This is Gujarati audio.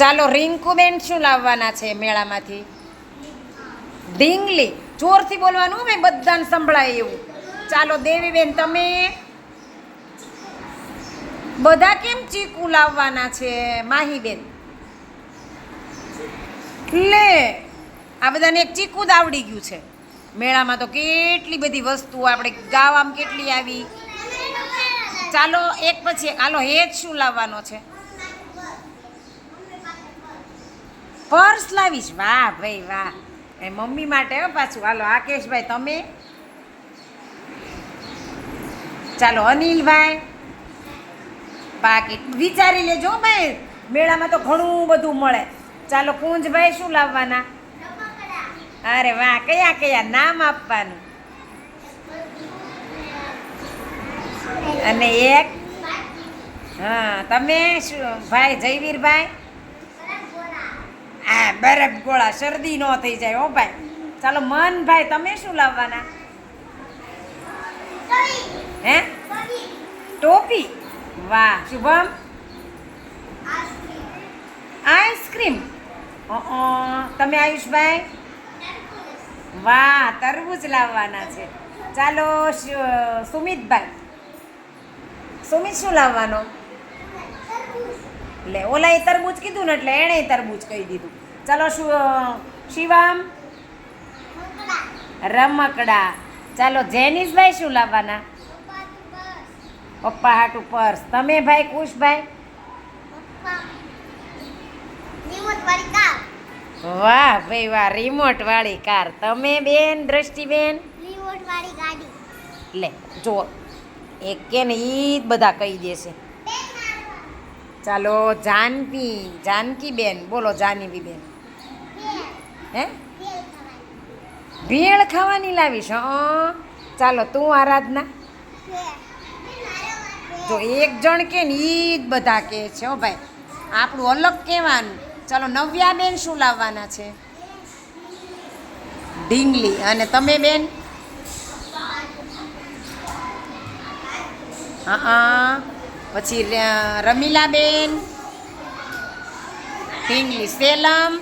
ચાલો રિંકુબેન શું લાવવાના છે મેળામાંથી? ઢીંગલી. જોરથી બોલવાનું મેં બધાને સંભળાય એવું. ચાલો દેવીબેન તમે બધા કેમ ચીકુ લાવવાના છે? માહીબેન લે, આ બધાને એક ચીકુ જ આવડી ગયું છે. મેળામાં તો કેટલી બધી વસ્તુઓ આપણે ગાવામાં કેટલી આવી? ચાલો એક પછી, હાલો હેજ શું લાવવાનો છે? પર્સ લાવીશ. વાહ ભાઈ, વાહ. એ મમ્મી માટે હો પાછું. હાલો આકેશભાઈ તમે? ચાલો અનિલભાઈ પાકીટ વિચારી લેજો ભાઈ. મેળામાં તો ઘણું બધું મળે. ચાલો કુંજભાઈ શું લાવવાના? અરે વાહ, કયા કયા? નામ આપવાનું. અને એક? હા, તમે શું? ભાઈ, જયવીરભાઈ? આ બરફ ગોળા શરદી ન થઈ જાય ઓ ભાઈ. ચાલો મનભાઈ તમે શું લાવવાના? હે? ટોપી? વાહ, શુભમ. આઈસ્ક્રીમ? તમે આયુષભાઈ? વાહ, તરબૂચ લાવવાના છે. ચાલો સુમિતભાઈ. સુમિત શું લાવવાનો? લે ઓલાએ તરબૂચ કીધું ને એટલે એણે તરબૂચ કહી દીધું. ચાલો શું શિવામ રમકડા. ચાલો જેનિસભાઈ શું લાવવાના? પપ્પા હાટુ પર્સ. તમે ભાઈ કુશભાઈ? વાહ ભાઈ વાહ રિમોટ વાળી કાર. તમે બેન દ્રષ્ટિબેન લે જો એક કે ને ઈ બધા કહી દેશે. ચાલો, જાનકી બેન, બોલો જાનવી બેન. હે? ભેળ ખાવાની લાવીશ, હં ચાલો, તું આરાધના. જો એક જણ કે ને ઈ જ બધા કહે છે, હો ભાઈ. આપણું અલગ કહેવાનું. ચાલો, નવ્યા બેન શું લાવવાના છે? ઢીંગલી. અને તમે બેન? હા. પછી રમીલાબેન ઢીંગલી સેલમ